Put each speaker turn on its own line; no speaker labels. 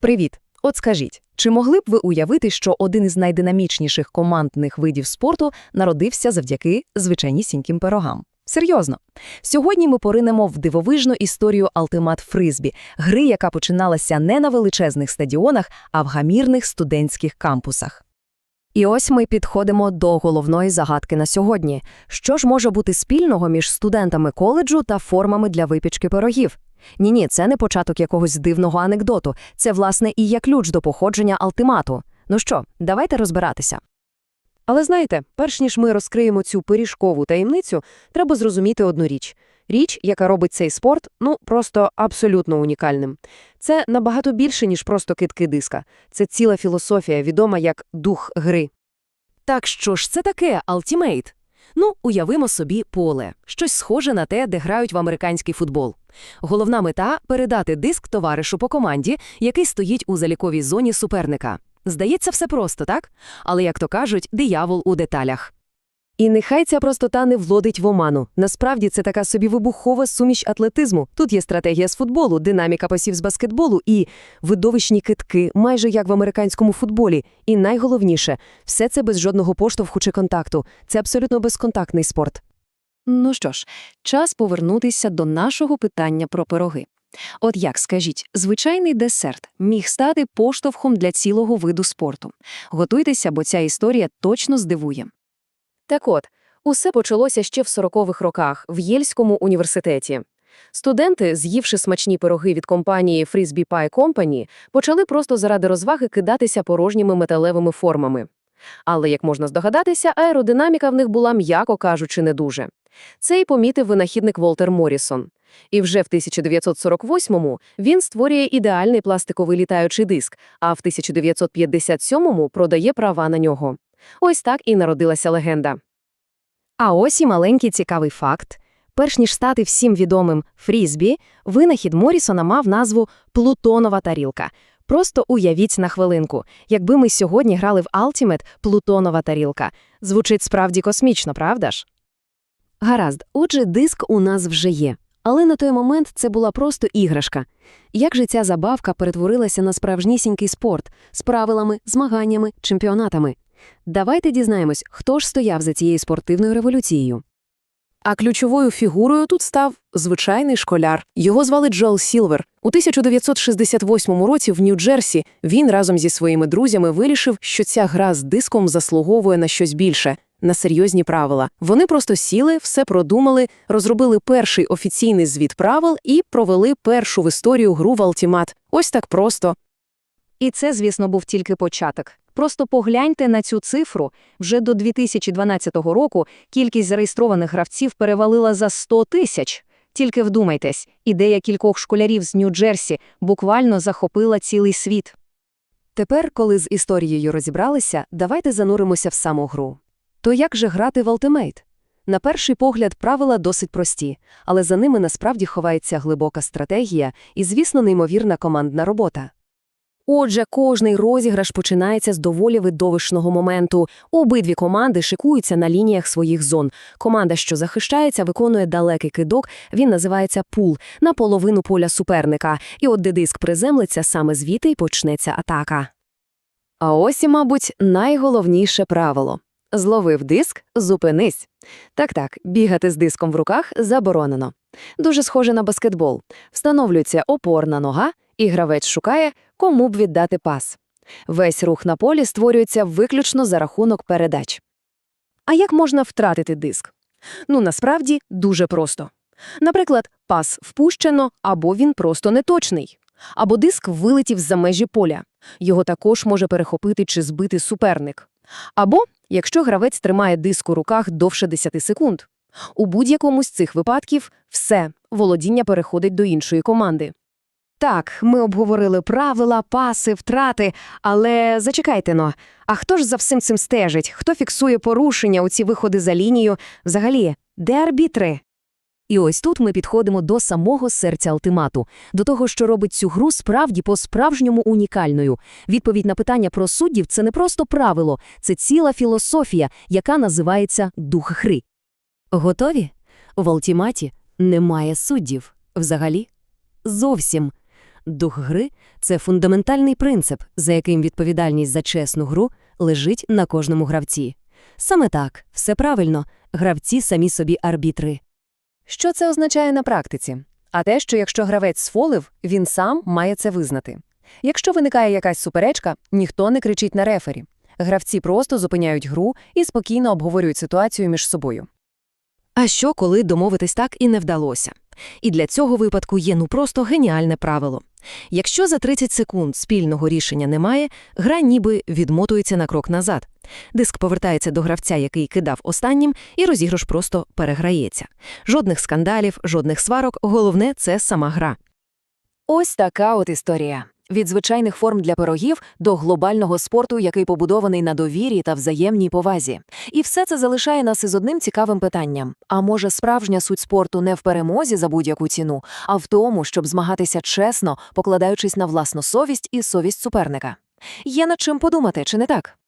Привіт! От скажіть, чи могли б ви уявити, що один із найдинамічніших командних видів спорту народився завдяки звичайнісіньким пирогам? Серйозно. Сьогодні ми поринемо в дивовижну історію Алтимат Фризбі, гри, яка починалася не на величезних стадіонах, а в гамірних студентських кампусах. І ось ми підходимо до головної загадки на сьогодні. Що ж може бути спільного між студентами коледжу та формами для випічки пирогів? Ні-ні, це не початок якогось дивного анекдоту. Це, власне, і є ключ до походження алтимату. Ну що, давайте розбиратися.
Але знаєте, перш ніж ми розкриємо цю пиріжкову таємницю, треба зрозуміти одну річ. Річ, яка робить цей спорт, ну, просто абсолютно унікальним. Це набагато більше, ніж просто китки диска. Це ціла філософія, відома як дух гри.
Так що ж це таке Ultimate? Ну, уявимо собі поле, щось схоже на те, де грають в американський футбол. Головна мета – передати диск товаришу по команді, який стоїть у заліковій зоні суперника. Здається, все просто, так? Але, як то кажуть, диявол у деталях.
І нехай ця простота не влодить в оману. Насправді це така собі вибухова суміш атлетизму. Тут є стратегія з футболу, динаміка пасів з баскетболу і видовищні китки, майже як в американському футболі. І найголовніше, все це без жодного поштовху чи контакту. Це абсолютно безконтактний спорт.
Ну що ж, час повернутися до нашого питання про пироги. От як, скажіть, звичайний десерт міг стати поштовхом для цілого виду спорту. Готуйтеся, бо ця історія точно здивує.
Так от, усе почалося ще в 40-х роках в Єльському університеті. Студенти, з'ївши смачні пироги від компанії Frisbee Pie Company, почали просто заради розваги кидатися порожніми металевими формами. Але, як можна здогадатися, аеродинаміка в них була, м'яко кажучи, не дуже. Це й помітив винахідник Волтер Морісон. І вже в 1948-му він створює ідеальний пластиковий літаючий диск, а в 1957-му продає права на нього. Ось так і народилася легенда.
А ось і маленький цікавий факт. Перш ніж стати всім відомим фрізбі, винахід Морісона мав назву Плутонова тарілка. Просто уявіть на хвилинку, якби ми сьогодні грали в Ultimate Плутонова тарілка. Звучить справді космічно, правда ж? Гаразд, отже, диск у нас вже є. Але на той момент це була просто іграшка. Як же ця забавка перетворилася на справжнісінький спорт з правилами, змаганнями, чемпіонатами? Давайте дізнаємось, хто ж стояв за цією спортивною революцією.
А ключовою фігурою тут став звичайний школяр. Його звали Джоел Сілвер. У 1968 році в Нью-Джерсі він разом зі своїми друзями вирішив, що ця гра з диском заслуговує на щось більше, на серйозні правила. Вони просто сіли, все продумали, розробили перший офіційний звіт правил і провели першу в історію гру в Алтімат. Ось так просто.
І це, звісно, був тільки початок. Просто погляньте на цю цифру. Вже до 2012 року кількість зареєстрованих гравців перевалила за 100 тисяч. Тільки вдумайтесь, ідея кількох школярів з Нью-Джерсі буквально захопила цілий світ. Тепер, коли з історією розібралися, давайте зануримося в саму гру. То як же грати в Ultimate? На перший погляд, правила досить прості, але за ними насправді ховається глибока стратегія і, звісно, неймовірна командна робота. Отже, кожний розіграш починається з доволі видовищного моменту. Обидві команди шикуються на лініях своїх зон. Команда, що захищається, виконує далекий кидок, він називається пул, на половину поля суперника. І от де диск приземлиться, саме звідти й почнеться атака. А ось і, мабуть, найголовніше правило. Зловив диск, зупинись. Так-так, бігати з диском в руках заборонено. Дуже схоже на баскетбол. Встановлюється опорна нога, і гравець шукає, кому б віддати пас. Весь рух на полі створюється виключно за рахунок передач. А як можна втратити диск? Ну, насправді, дуже просто. Наприклад, пас впущено, або він просто неточний. Або диск вилетів за межі поля. Його також може перехопити чи збити суперник. Або, якщо гравець тримає диск у руках довше 10 секунд. У будь-якому з цих випадків все, володіння переходить до іншої команди. Так, ми обговорили правила, паси, втрати, але зачекайте но, а хто ж за всім цим стежить? Хто фіксує порушення у ці виходи за лінію? Взагалі, де арбітри? І ось тут ми підходимо до самого серця ультимату, до того, що робить цю гру справді по-справжньому унікальною. Відповідь на питання про суддів це не просто правило, це ціла філософія, яка називається дух гри. Готові? В ультиматі немає суддів. Взагалі? Зовсім.
Дух гри – це фундаментальний принцип, за яким відповідальність за чесну гру лежить на кожному гравці. Саме так, все правильно, гравці самі собі арбітри.
Що це означає на практиці? А те, що якщо гравець сфолив, він сам має це визнати. Якщо виникає якась суперечка, ніхто не кричить на рефері. Гравці просто зупиняють гру і спокійно обговорюють ситуацію між собою.
А що, коли домовитись так і не вдалося? І для цього випадку є ну просто геніальне правило. Якщо за 30 секунд спільного рішення немає, гра ніби відмотується на крок назад. Диск повертається до гравця, який кидав останнім, і розіграш просто переграється. Жодних скандалів, жодних сварок, головне – це сама гра.
Ось така от історія. Від звичайних форм для пирогів до глобального спорту, який побудований на довірі та взаємній повазі. І все це залишає нас із одним цікавим питанням. А може справжня суть спорту не в перемозі за будь-яку ціну, а в тому, щоб змагатися чесно, покладаючись на власну совість і совість суперника? Є над чим подумати, чи не так?